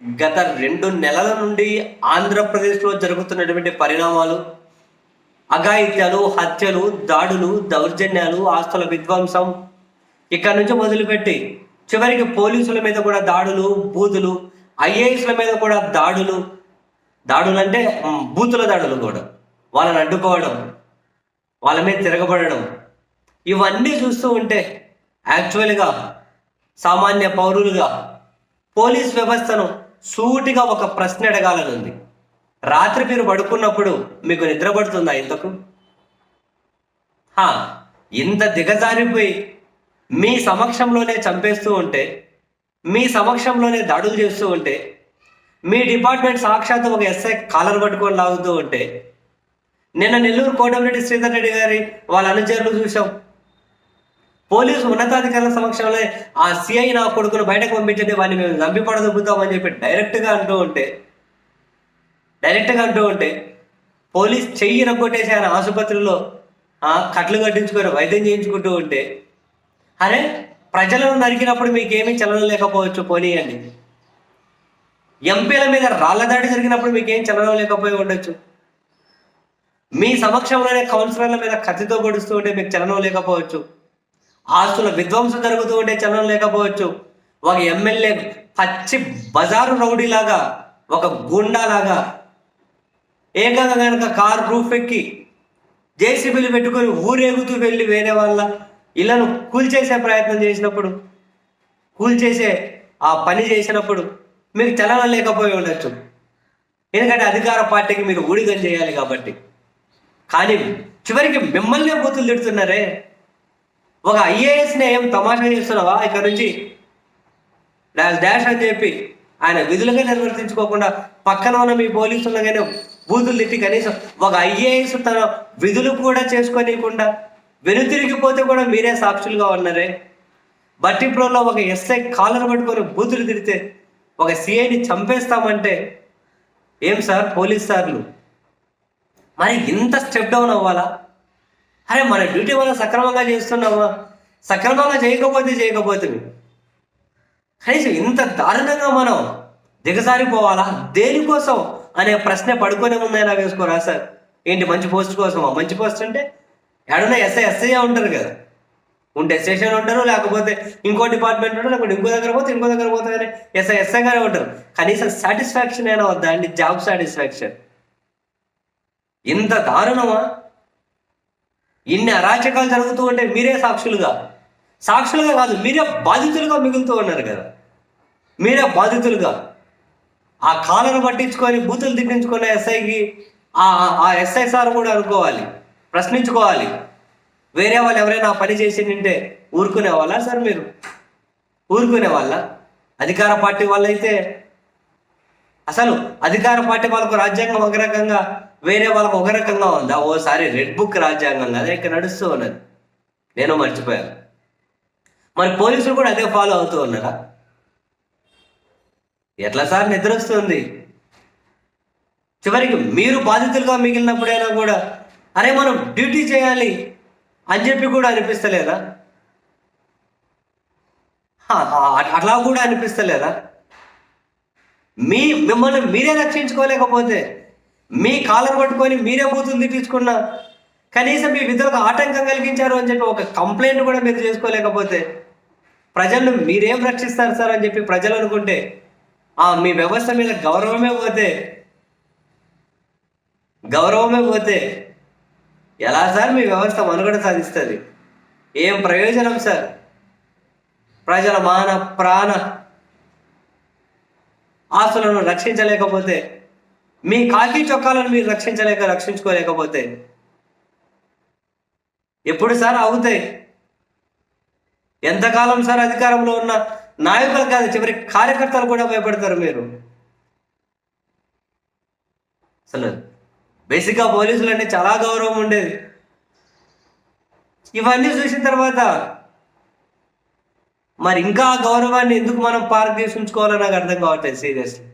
గత రెండు నెలల నుండి ఆంధ్రప్రదేశ్లో జరుగుతున్నటువంటి పరిణామాలు అఘాయిత్యాలు హత్యలు దాడులు దౌర్జన్యాలు ఆస్తుల విధ్వంసం ఇక్కడ నుంచి మొదలుపెట్టి చివరికి పోలీసుల మీద కూడా దాడులు బూతులు ఐఏఎస్ల మీద కూడా దాడులు దాడులు అంటే బూతుల దాడులు కూడా వాళ్ళని అడ్డుకోవడం వాళ్ళ మీద తిరగబడడం. ఇవన్నీ చూస్తూ ఉంటే యాక్చువల్గా సామాన్య పౌరులుగా పోలీస్ వ్యవస్థను సూటిగా ఒక ప్రశ్న అడగాలని ఉంది రాత్రి మీరు పడుకున్నప్పుడు మీకు నిద్రపడుతుందా ఇంతకు? హా, ఇంత దిగజారిపోయి మీ సమక్షంలోనే చంపేస్తూ ఉంటే మీ సమక్షంలోనే దాడులు చేస్తూ ఉంటే మీ డిపార్ట్మెంట్ సాక్షాత్ ఒక ఎస్ఐ కాలర్ పట్టుకొని లాగుతూ ఉంటే నిన్న నెల్లూరు కోటమిరెడ్డి శ్రీధర్ రెడ్డి గారి వాళ్ళ అనుచరులు చూసాం పోలీసు ఉన్నతాధికారుల సమక్షంలో ఆ సిఐ నా కొడుకును బయటకు పంపించండి వాడిని మేము చంపి పడదొబ్బుతామని చెప్పి డైరెక్ట్గా అంటూ ఉంటే డైరెక్ట్గా అంటూ ఉంటే పోలీస్ చెయ్యి రగ్గొట్టేసి ఆయన ఆసుపత్రిలో ఆ కట్లు కట్టించుకొని వైద్యం చేయించుకుంటూ ఉంటే అరే ప్రజలను నరికినప్పుడు మీకేమీ చలనం లేకపోవచ్చు పోనీయండి ఎంపీల మీద రాళ్ళ దాడి జరిగినప్పుడు మీకేం చలనం లేకపోయి ఉండొచ్చు. మీ సమక్షంలోనే కౌన్సిలర్ల మీద కత్తితో పొడుస్తూ ఉంటే మీకు చలనం లేకపోవచ్చు ఆస్తుల విధ్వంసం జరుగుతూ ఉంటే చలనం లేకపోవచ్చు. ఒక ఎమ్మెల్యే పచ్చి బజారు రౌడీలాగా ఒక గుండాలాగా. ఏకంగా కనుక కార్ రూఫ్ ఎక్కి జేసీబీలు పెట్టుకొని ఊరేగుతూ వెళ్ళి వేరే వాళ్ళ ఇళ్ళను కూల్చేసే ప్రయత్నం చేసినప్పుడు కూల్చేసే ఆ పని చేసినప్పుడు మీకు చలనం లేకపోయి ఉండొచ్చు. ఎందుకంటే అధికార పార్టీకి మీరు ఊడిగం చేయాలి కాబట్టి. కానీ చివరికి మిమ్మల్నే బూతులు తిడుతున్నారే? ఒక ఐఏఎస్ని ఏం తమాషా చేస్తున్నావా? ఇక్కడ నుంచి డాష్ డాష్ అని చెప్పి ఆయన విధులుగా నిర్వర్తించుకోకుండా పక్కన ఉన్న మీ పోలీసులను కానీ బూతులు తిట్టి కనీసం ఒక ఐఏఎస్ తన విధులు కూడా చేసుకోనీయకుండా వెనుతిరిగిపోతే కూడా మీరే సాక్షులుగా ఉన్నారే? బట్టిప్రోలో ఒక ఎస్ఐ కాలర్ పట్టుకొని బూతులు తిడితే ఒక సిఐని చంపేస్తామంటే ఏం సార్? పోలీస్ సార్లు. మరి ఇంత స్టెప్ డౌన్ అవ్వాలా? అరే మన డ్యూటీ మనం సక్రమంగా చేస్తున్నామా సక్రమంగా చేయకపోతే చేయకపోతే కనీసం ఇంత దారుణంగా మనం దిగజారిపోవాలా? దేనికోసం అనే ప్రశ్న పడుకునే ముందైనా వేసుకోరా సార్? ఏంటి మంచి పోస్ట్ కోసమా? మంచి పోస్ట్ అంటే ఎడన్నా ఎస్ఐ ఎస్ఐ ఉంటారు కదా. ఉంటే స్టేషన్ ఉంటారు లేకపోతే ఇంకో డిపార్ట్మెంట్ ఉంటారు లేకపోతే ఇంకో దగ్గర పోతే ఇంకో దగ్గర పోతే కానీ ఎస్ఐ ఎస్ఐగానే ఉంటారు. కనీసం సాటిస్ఫాక్షన్ అయినా వద్దా అండి? Job satisfaction. ఇంత దారుణమా? ఇన్ని అరాచకాలు జరుగుతూ ఉంటే మీరే సాక్షులుగా. సాక్షులుగా కాదు మీరే బాధితులుగా మిగులుతూ ఉన్నారు కదా. మీరే బాధితులుగా. ఆ కాలను పట్టించుకొని బూతులు తిట్టించుకున్న ఎస్ఐకి ఆ ఆ ఎస్ఐ సార్ కూడా అనుకోవాలి ప్రశ్నించుకోవాలి. వేరే వాళ్ళు ఎవరైనా పని చేసి నింటే ఊరుకునే వాళ్ళ సార్ మీరు? ఊరుకునే వాళ్ళ అధికార పార్టీ వాళ్ళైతే అసలు అధికార పార్టీ వాళ్ళకు రాజ్యాంగం ఒక రకంగా వేరే వాళ్ళకు ఒక రకంగా ఉందా? ఓసారి రెడ్ బుక్ రాజ్యాంగం కదా ఇక్కడ నడుస్తూ ఉన్నది. నేను మర్చిపోయాను. మరి పోలీసులు కూడా అదే ఫాలో అవుతూ ఉన్నారా? ఎట్లా సార్ నిద్ర వస్తుంది? చివరికి మీరు బాధితులుగా మిగిలినప్పుడైనా కూడా అరే మనం డ్యూటీ చేయాలి అని చెప్పి కూడా అనిపిస్తలేదా? అట్లా కూడా అనిపిస్తలేదా? మీ మిమ్మల్ని మీరే రక్షించుకోలేకపోతే మీ కాలం పట్టుకొని మీరే బూతులు తిట్టించుకున్నా కనీసం మీ విధులకు ఆటంకం కలిగించారు అని చెప్పి ఒక కంప్లైంట్ కూడా మీరు చేసుకోలేకపోతే ప్రజలను మీరేం రక్షిస్తారు సార్ అని చెప్పి ప్రజలు అనుకుంటే ఆ మీ వ్యవస్థ మీద గౌరవమే పోతే గౌరవమే పోతే ఎలా సార్ మీ వ్యవస్థ మనుగడ సాధిస్తుంది? ఏం ప్రయోజనం సార్? ప్రజల మాన ప్రాణ ఆస్తులను రక్షించలేకపోతే మీ కాకి చొక్కాలను మీరు రక్షించలేక రక్షించుకోలేకపోతే ఎప్పుడు సార్ అవుతాయి ఎంతకాలం సార్ అధికారంలో ఉన్న నాయకులు కాదు చివరి కార్యకర్తలు కూడా భయపడతారు మీరు. అసలు బేసిక్గా పోలీసులు అంటే చాలా గౌరవం ఉండేది. ఇవన్నీ చూసిన తర్వాత మరి ఇంకా ఆ గౌరవాన్ని ఎందుకు మనం పార్క్ చేసి ఉంచుకోవాలో నాకు అర్థం కావట్లేదు సీరియస్లీ